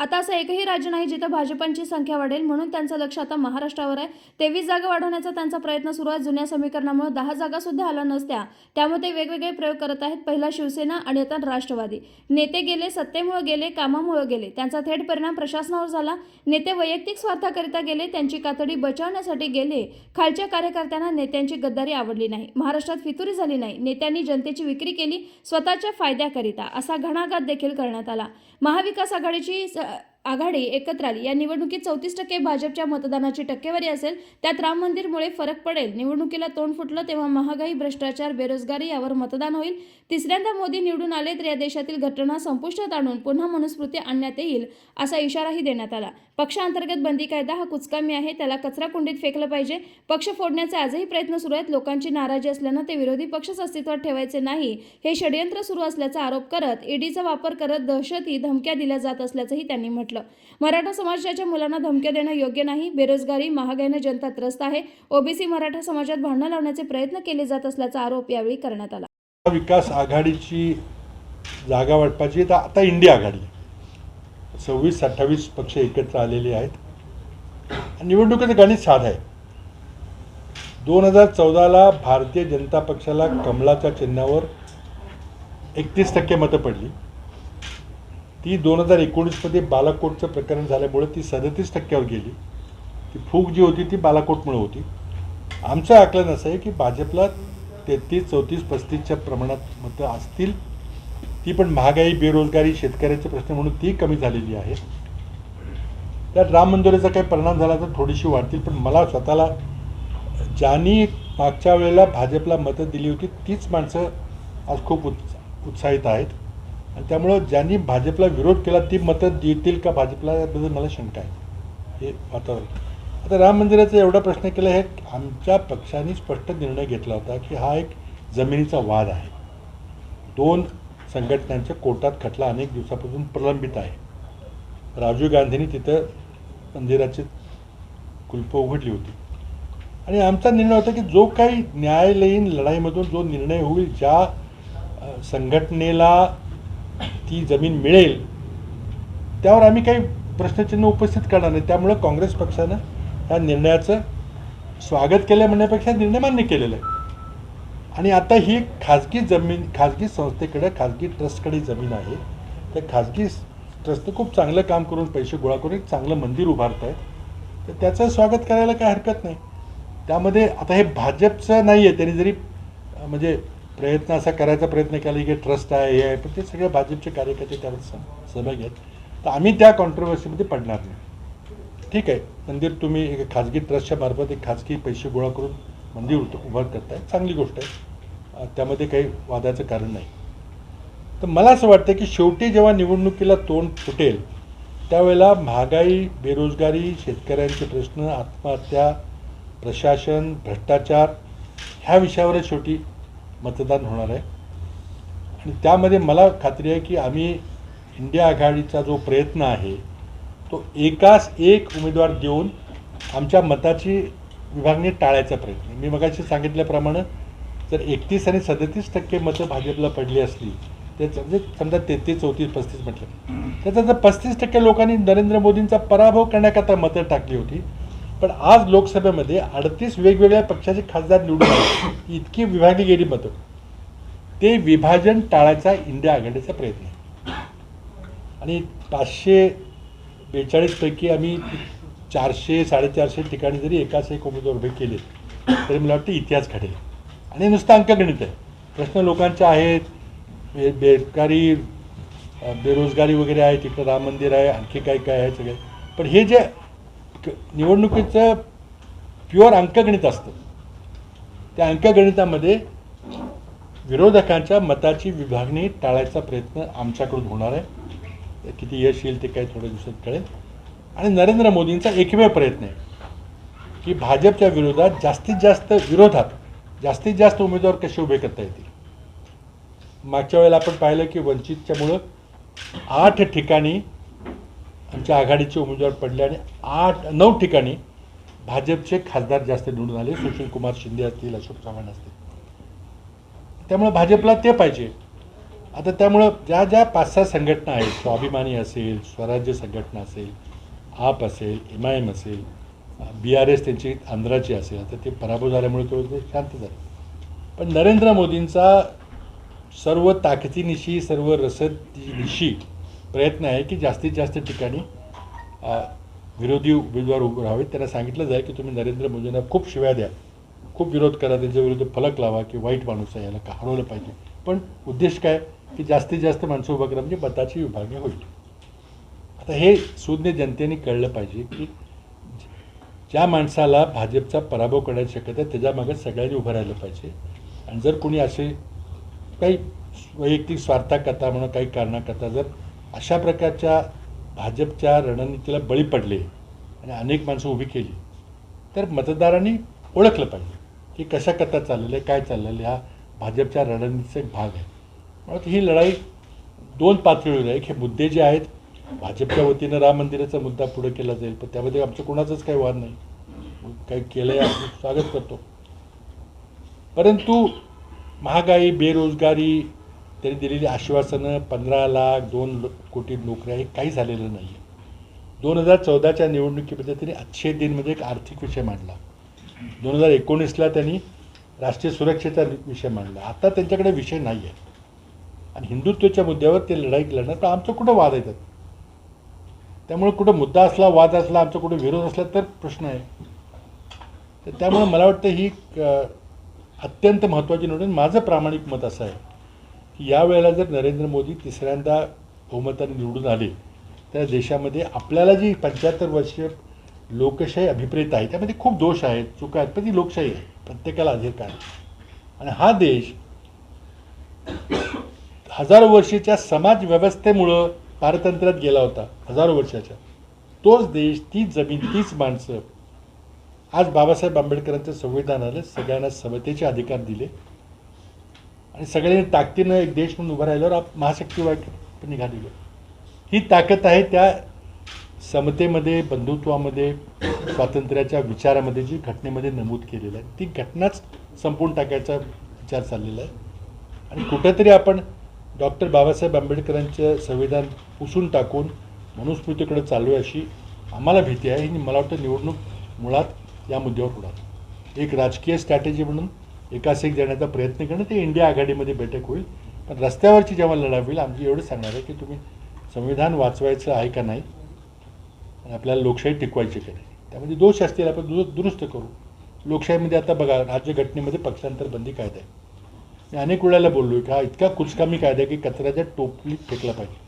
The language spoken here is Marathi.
आता असं एकही राज्य नाही जिथं भाजपांची संख्या वाढेल म्हणून त्यांचं लक्ष आता महाराष्ट्रावर आहे. तेवीस जागा वाढवण्याचा त्यांचा प्रयत्न सुरू आहे. जुन्या समीकरणामुळे दहा जागा सुद्धा आल्या नसत्या. त्यामुळे ते वेगवेगळे प्रयोग करत आहेत. पहिला शिवसेना आणि आता राष्ट्रवादी. नेते गेले सत्तेमुळे गेले कामामुळे गेले. त्यांचा थेट परिणाम प्रशासनावर झाला. नेते वैयक्तिक स्वार्थाकरिता गेले. त्यांची कातडी बचावण्यासाठी गेले. खालच्या कार्यकर्त्यांना नेत्यांची गद्दारी आवडली नाही. महाराष्ट्रात फितुरी झाली नाही. नेत्यांनी जनतेची विक्री केली स्वतःच्या फायद्याकरिता. असा घणाघात देखील करण्यात आला. महाविकास आघाडीची that आघाडी एकत्र आली. या निवडणुकीत चौतीस टक्के भाजपच्या मतदानाची टक्केवारी असेल त्यात राम मंदिरमुळे फरक पडेल. निवडणुकीला तोंड फुटलं तेव्हा महागाई भ्रष्टाचार बेरोजगारी यावर मतदान होईल. तिसऱ्यांदा मोदी निवडून आले तर या देशातील घटना संपुष्टात आणून पुन्हा मनुस्मृती आणण्यात येईल असा इशाराही देण्यात आला. पक्षांतर्गत बंदी कायदा हा कुचकामी आहे त्याला कचरा कुंडीत फेकलं पाहिजे. पक्ष फोडण्याचे आजही प्रयत्न सुरू आहेत. लोकांची नाराजी असल्यानं ते विरोधी पक्षच अस्तित्वात ठेवायचे नाही. हे षडयंत्र सुरू असल्याचा आरोप करत ईडीचा वापर करत दहशती धमक्या दिल्या जात असल्याचंही त्यांनी म्हटलं मराठा समाजाच्या मुलांना धमक्या देणं योग्य नाही. बेरोजगारी महागाईनं जनता त्रस्त आहे. ओबीसी मराठा समाजात भांडणं लावण्याचे प्रयत्न केले जात असल्याचा आरोप यावेळी करण्यात आला. विकास आघाडीची जागा वाटपाची तर आता इंडिया आघाडी सव्वीस अठ्ठावीस पक्ष एकत्र आलेले आहेत. निवडणुकीचं गणित साध आहे. दोन हजार चौदाला भारतीय जनता पक्षाला कमलाच्या चिन्हावर एकतीस टक्के मतं पडली. ती दोन हजार एकोणीसमध्ये बालाकोटचं प्रकरण झाल्यामुळे ती सदतीस टक्क्यावर गेली. ती फूक जी होती ती बालाकोटमुळे होती. आमचं आकलन असं आहे की भाजपला तेहतीस चौतीस पस्तीसच्या प्रमाणात मतं असतील ती पण महागाई बेरोजगारी शेतकऱ्याचे प्रश्न म्हणून ती कमी झालेली आहे. त्यात राम मंदिराचा काही परिणाम झाला तर थोडीशी वाढतील पण मला स्वतःला ज्यांनी मागच्या वेळेला भाजपला मतं दिली होती तीच माणसं आज खूप उत्स उत्साहित आहेत. त्यामुळं ज्यांनी भाजपला विरोध केला ती मतं देतील का भाजपला याबद्दल मला शंका आहे. हे वातावरण. आता राम मंदिराचा एवढा प्रश्न केला हे आमच्या पक्षाने स्पष्ट निर्णय घेतला होता की हा एक जमिनीचा वाद आहे. दोन संघटनांच्या कोर्टात खटला अनेक दिवसापासून प्रलंबित आहे. राजीव गांधींनी तिथं मंदिराची कुलप उघडली होती. आणि आमचा निर्णय होता की जो काही न्यायालयीन लढाईमधून जो निर्णय होईल ज्या संघटनेला ती जमीन मिळेल. त्यावर आम्ही काही प्रश्नचिन्ह उपस्थित करणार नाही. त्यामुळं काँग्रेस पक्षानं या निर्णयाचं स्वागत केलं म्हणण्यापेक्षा निर्णय मान्य केलेला आहे. आणि आता ही खाजगी जमीन खाजगी संस्थेकडे खाजगी ट्रस्टकडे जमीन आहे. त्या खाजगी ट्रस्टनं खूप चांगलं काम करून पैसे गोळा करून एक चांगलं मंदिर उभारत आहेत तर त्याचं स्वागत करायला काही हरकत नाही. त्यामध्ये आता हे भाजपचं नाही आहे त्यांनी जरी म्हणजे प्रयत्न असा करायचा प्रयत्न केला की ट्रस्ट आहे हे आहे. पण ते सगळे भाजपचे कार्यकर्ते त्यावर सहभागी आहेत. तर आम्ही त्या कॉन्ट्रोवर्सीमध्ये पडणार नाही. ठीक आहे. मंदिर तुम्ही एक खाजगी ट्रस्टच्या मार्फत एक खाजगी पैसे गोळा करून मंदिर उभं करताय. चांगली गोष्ट आहे. त्यामध्ये काही वादाचं कारण नाही. तर मला असं वाटतं की शेवटी जेव्हा निवडणुकीला तोंड फुटेल त्यावेळेला महागाई बेरोजगारी शेतकऱ्यांचे प्रश्न आत्महत्या प्रशासन भ्रष्टाचार ह्या विषयावरच शेवटी मतदान होणार आहे. आणि त्यामध्ये मला खात्री आहे की आम्ही इंडिया आघाडीचा जो प्रयत्न आहे तो एकास एक उमेदवार देऊन आमच्या मताची विभागणी टाळायचा प्रयत्न. मी मगाशी सांगितल्याप्रमाणे जर एकतीस आणि सदतीस टक्के मतं भाजपला पडली असली त्याच म्हणजे समजा तेहतीस चौतीस पस्तीस म्हटलं. त्याचा जर पस्तीस टक्के लोकांनी नरेंद्र मोदींचा पराभव करण्याकरता मतं टाकली होती पण आज लोकसभेमध्ये अडतीस वेगवेगळ्या पक्षाचे खासदार निवडून आले. इतकी विभागली गेली मतं ते विभाजन टाळायचा इंडिया आघाडीचा प्रयत्न आहे. आणि पाचशे बेचाळीसपैकी आम्ही चारशे साडेचारशे ठिकाणी जरी एकाच एक उमेदवार उभे केले तरी मला वाटतं इतिहास घडेल. आणि नुसतं अंकगणित आहे. प्रश्न लोकांचे आहेत. बे बेकारी बेरोजगारी वगैरे आहे. तिकडं राम मंदिर आहे. आणखी काय काय आहे सगळे. पण हे जे निवडणुकीचं प्युअर अंकगणित असतं. त्या अंकगणितामध्ये विरोधकांच्या मताची विभागणी टाळायचा प्रयत्न आमच्याकडून होणार आहे. किती यश येईल ते काही थोड्या दिवसात कळेल. आणि नरेंद्र मोदींचा एकमेव प्रयत्न आहे की भाजपच्या विरोधात जास्तीत जास्त विरोधात जास्तीत जास्त उमेदवार कसे उभे करता येतील? मागच्या वेळेला आपण पाहिलं की वंचितच्यामुळं आठ ठिकाणी आमच्या आघाडीचे उमेदवार पडले आणि आठ नऊ ठिकाणी भाजपचे खासदार जास्त निवडून आले. सुशील कुमार शिंदे असतील अशोक चव्हाण असतील. त्यामुळे भाजपला ते पाहिजे. आता त्यामुळं ज्या ज्या पाच सहा संघटना आहेत स्वाभिमानी असेल स्वराज्य संघटना असेल आप असेल एम आय एम असेल बी आर एस त्यांची आंध्राची असेल आता ते पराभव झाल्यामुळे तो ते शांत झाले. पण नरेंद्र मोदींचा सर्व ताकदीनिशी सर्व रसदनिशी प्रयत्न आहे की जास्तीत जास्त ठिकाणी विरोधी उमेदवार उभे राहावेत. त्यांना सांगितलं जाईल की तुम्ही नरेंद्र मोदींना खूप शिव्या द्या. खूप विरोध करा त्यांच्या विरुद्ध फलक लावा की वाईट माणूस आहे याला का हरवलं पाहिजे? पण उद्देश काय? की जास्तीत जास्त माणसं उभं करा म्हणजे मताची विभागणी होईल. आता हे सुज्ञ जनतेने कळलं पाहिजे की ज्या माणसाला भाजपचा पराभव करण्याची शक्यता आहे त्याच्या सगळ्यांनी उभं राहिलं पाहिजे. आणि जर कोणी असे काही वैयक्तिक स्वार्थाकरता म्हणून काही कारणाकरता जर अशा प्रकारच्या भाजपच्या रणनीतीला बळी पडले आणि अनेक माणसं उभी केली. तर मतदारांनी ओळखलं पाहिजे की कशा कथा चाललेलं आहे काय चाललेलं आहे हा भाजपच्या रणनीतीचा एक भाग आहे. म्हणून ही लढाई दोन पातळीवर एक हे मुद्दे जे आहेत भाजपच्या वतीनं राम मंदिराचा मुद्दा पुढे केला जाईल पण त्यामध्ये आमचं कोणाचंच काही वाद नाही. काही केलं आहे स्वागत करतो. परंतु महागाई बेरोजगारी त्यांनी दिलेली आश्वासनं पंधरा लाख दोन लो- कोटी नोकऱ्या हे काही झालेलं नाही आहे दोन हजार चौदाच्या निवडणुकीमध्ये त्यांनी अच्छे दिन म्हणजे एक आर्थिक विषय मांडला. दोन हजार एकोणीसला त्यांनी राष्ट्रीय सुरक्षेचा विषय मांडला. आता त्यांच्याकडे विषय नाही आहे आणि हिंदुत्वाच्या मुद्द्यावर ते लढाई लढणार पण आमचं कुठं वाद येतात त्यामुळे कुठं मुद्दा असला वाद असला आमचा कुठं विरोध असला तर प्रश्न आहे. तर त्यामुळे मला वाटतं ही अत्यंत महत्त्वाची निवडणूक. माझं प्रामाणिक मत असं आहे. यावेळेला जर नरेंद्र मोदी तिसऱ्यांदा बहुमताने निवडून आले तर देशामध्ये आपल्याला जी पंच्याहत्तर वर्षीय लोकशाही अभिप्रेत आहे त्यामध्ये खूप दोष आहेत चुका आहेत पण ती लोकशाही आहे प्रत्येकाला अधिकार आहे. आणि हा देश हजारो वर्षीच्या समाज व्यवस्थेमुळं पारतंत्र्यात गेला होता हजारो वर्षाच्या. तोच देश तीच जमीन तीच माणसं. आज बाबासाहेब आंबेडकरांच्या संविधानाला सगळ्यांना समतेचे अधिकार दिले. आणि सगळ्यांनी ताकदीनं एक देश म्हणून उभा राहिल्यावर आप महाशक्ती वाईट निघालेलो ही ताकद आहे त्या समतेमध्ये बंधुत्वामध्ये स्वातंत्र्याच्या विचारामध्ये जी घटनेमध्ये नमूद केलेलं आहे. ती घटनाच संपवून टाकायचा विचार चाललेला आहे. आणि कुठंतरी आपण डॉक्टर बाबासाहेब आंबेडकरांचं संविधान पुसून टाकून मनुस्मृतीकडे चालू आहे अशी आम्हाला भीती आहे. आणि मला वाटतं निवडणूक मुळात या मुद्द्यावर होणार. एक राजकीय स्ट्रॅटेजी म्हणून एकास एक देण्याचा प्रयत्न करणं ते इंडिया आघाडीमध्ये बैठक होईल. पण रस्त्यावरची जेव्हा लढा होईल आमची एवढं सांगणार आहे की तुम्ही संविधान वाचवायचं आहे का नाही आणि आपल्याला लोकशाही टिकवायची का नाही त्यामध्ये दोष असतील आपण दुर दुरुस्त करू. लोकशाहीमध्ये आता बघा राज्यघटनेमध्ये पक्षांतर बंदी कायदा आहे. मी अनेक वेळेला बोललो की हा इतका कुचकामी कायदा आहे की कचऱ्याच्या टोपलीत फेकला पाहिजे.